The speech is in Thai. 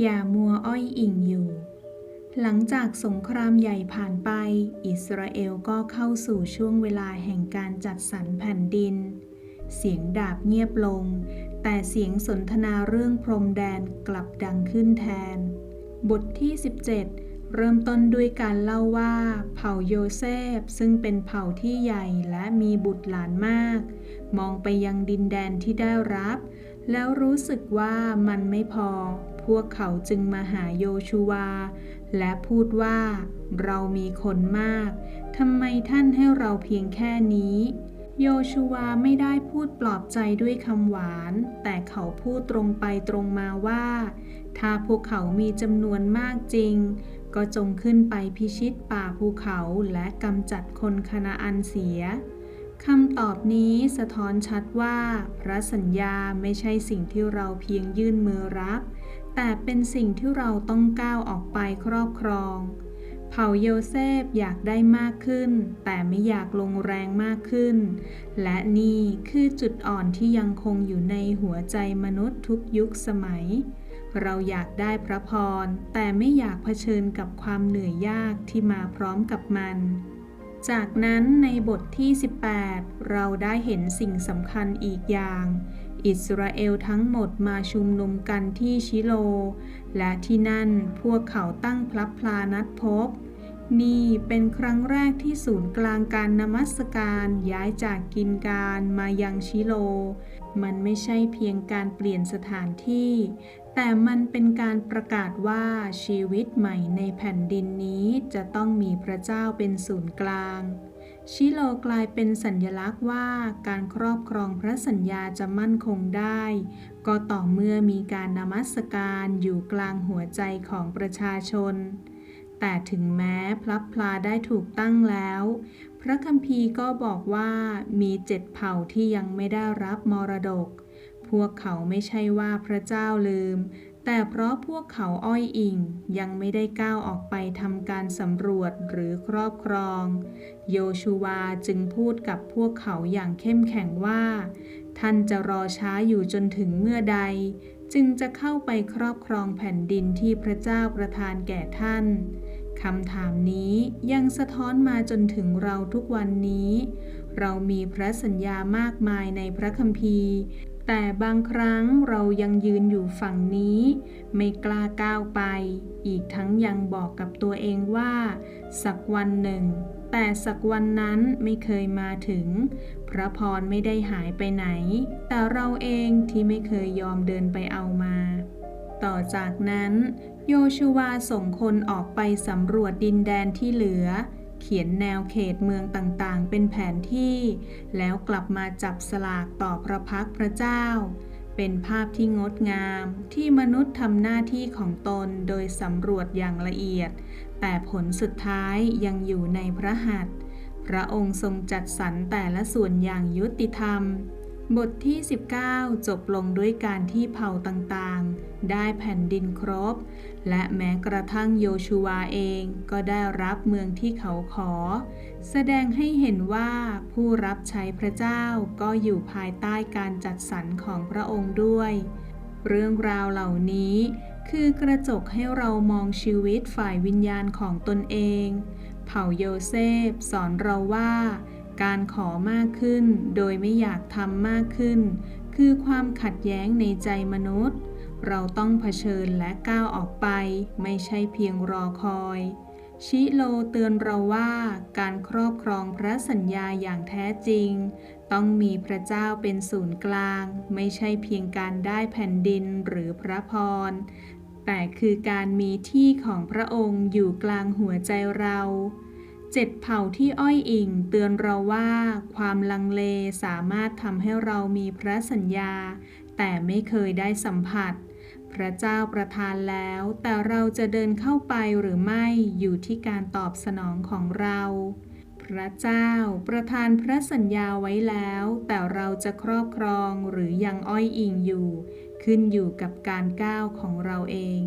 อย่ามัวอ้อยอิงอยู่ หลังจากสงครามใหญ่ผ่านไป อิสราเอลก็เข้าสู่ช่วงเวลาแห่งการจัดสรรแผ่นดิน เสียงดาบเงียบลง แต่เสียงสนทนาเรื่องพรมแดนกลับดังขึ้นแทน บทที่ 17เริ่มต้นด้วยการเล่าว่า เผ่าโยเซฟ ซึ่งเป็นเผ่าที่ใหญ่และมีบุตรหลานมาก มองไปยังดินแดนที่ได้รับ แล้วรู้สึกว่ามันไม่พอ พวกเขาจึงมาหาโยชูวา และพูดว่า เรามีคนมาก ทำไมท่านให้เราเพียงแค่นี้ โยชูวาไม่ได้พูดปลอบใจด้วยคำหวาน แต่เขาพูดตรงไปตรงมาว่า ถ้าพวกเขามีจำนวนมากจริง ก็จงขึ้นไปพิชิตป่าภูเขาและกำจัดคนคณาอันเสีย คำตอบนี้สะท้อนชัดว่า พระสัญญาไม่ใช่สิ่งที่เราเพียงยื่นมือรับ แต่เป็นสิ่งที่เราต้องก้าวออกไปครอบครอง เผ่าโยเซฟอยากได้มากขึ้น แต่ไม่อยากลงแรงมากขึ้น และนี่คือจุดอ่อนที่ยังคงอยู่ในหัวใจมนุษย์ทุกยุคสมัย เราอยากได้พระพร แต่ไม่อยากเผชิญกับความเหนื่อยยากที่มาพร้อมกับมัน จากนั้นในบทที่ 18 เราได้เห็นสิ่งสำคัญอีกอย่าง อิสราเอลทั้งหมดมาชุมนุมกันที่ชิโล และที่นั่นพวกเขาตั้งพลับพลานัดพบ นี่เป็นครั้งแรกที่ศูนย์กลางการนมัสการย้ายจากกินการมายังชิโล มันไม่ใช่เพียงการเปลี่ยนสถานที่ แต่มันเป็นการประกาศว่าชีวิตใหม่ในแผ่นดินนี้จะต้องมีพระเจ้าเป็นศูนย์กลาง ชิโลกลายเป็นสัญญลักษณ์ว่าการครอบครองพระสัญญาจะมั่นคงได้ ก็ต่อเมื่อมีการนมัสการอยู่กลางหัวใจของประชาชน แต่ถึงแม้พลับพลาได้ถูกตั้งแล้ว พระคัมภีร์ก็บอกว่ามีเจ็ดเผ่าที่ยังไม่ได้รับมรดก พวกเขาไม่ใช่ว่าพระเจ้าลืม แต่เพราะพวกเขาอ้อยอิงยังไม่ได้ก้าวออกไปทำการสำรวจหรือครอบครอง โยชูวาจึงพูดกับพวกเขาอย่างเข้มแข็งว่า ท่านจะรอช้าอยู่จนถึงเมื่อใด จึงจะเข้าไปครอบครองแผ่นดินที่พระเจ้าประทานแก่ท่านคำถามนี้ยังสะท้อนมาจนถึงเราทุกวันนี้ เรามีพระสัญญามากมายในพระคัมภีร์ แต่บางครั้งเรายังยืนอยู่ฝั่งนี้ ไม่กล้าก้าวไป อีกทั้งยังบอกกับตัวเองว่า สักวันหนึ่ง แต่สักวันนั้นไม่เคยมาถึง พระพรไม่ได้หายไปไหน แต่เราเองที่ไม่เคยยอมเดินไปเอามา ต่อจากนั้น โยชูวาส่งคนออกไปสำรวจดินแดนที่เหลือ เขียนแนวเขตเมืองต่างๆ เป็นแผนที่ แล้วกลับมาจับสลากต่อพระพักพระเจ้า เป็นภาพที่งดงามที่มนุษย์ทำหน้าที่ของตนโดยสำรวจอย่างละเอียด แต่ผลสุดท้ายยังอยู่ในพระหัตถ์พระองค์ทรงจัดสรรแต่ละส่วนอย่างยุติธรรม บทที่ 19 จบลงด้วยการที่เผ่าต่างๆ ได้แผ่นดินครบ และแม้กระทั่งโยชูวาเองก็ได้รับเมืองที่เขาขอ แสดงให้เห็นว่าผู้รับใช้พระเจ้าก็อยู่ภายใต้การจัดสรรของพระองค์ด้วย เรื่องราวเหล่านี้คือกระจกให้เรามองชีวิตฝ่ายวิญญาณของตนเอง เผ่าโยเซฟสอนเราว่า การขอมากขึ้น โดยไม่อยากทำมากขึ้น คือความขัดแย้งในใจมนุษย์ เราต้องเผชิญและก้าวออกไป ไม่ใช่เพียงรอคอย ชิโลเตือนเราว่าการครอบครองพระสัญญาอย่างแท้จริง ต้องมีพระเจ้าเป็นศูนย์กลาง ไม่ใช่เพียงการได้แผ่นดินหรือพระพรแต่คือการมีที่ของพระองค์อยู่กลางหัวใจเรา เจ็ดเผ่าที่อ้อยอิงเตือนเราว่า ความลังเลสามารถทำให้เรามีพระสัญญา แต่ไม่เคยได้สัมผัส พระเจ้าประทานแล้ว แต่เราจะเดินเข้าไปหรือไม่อยู่ที่การตอบสนองของเรา พระเจ้าประทานพระสัญญาไว้แล้ว แต่เราจะครอบครองหรือยังอ้อยอิงอยู่ ขึ้นอยู่กับการก้าวของเราเอง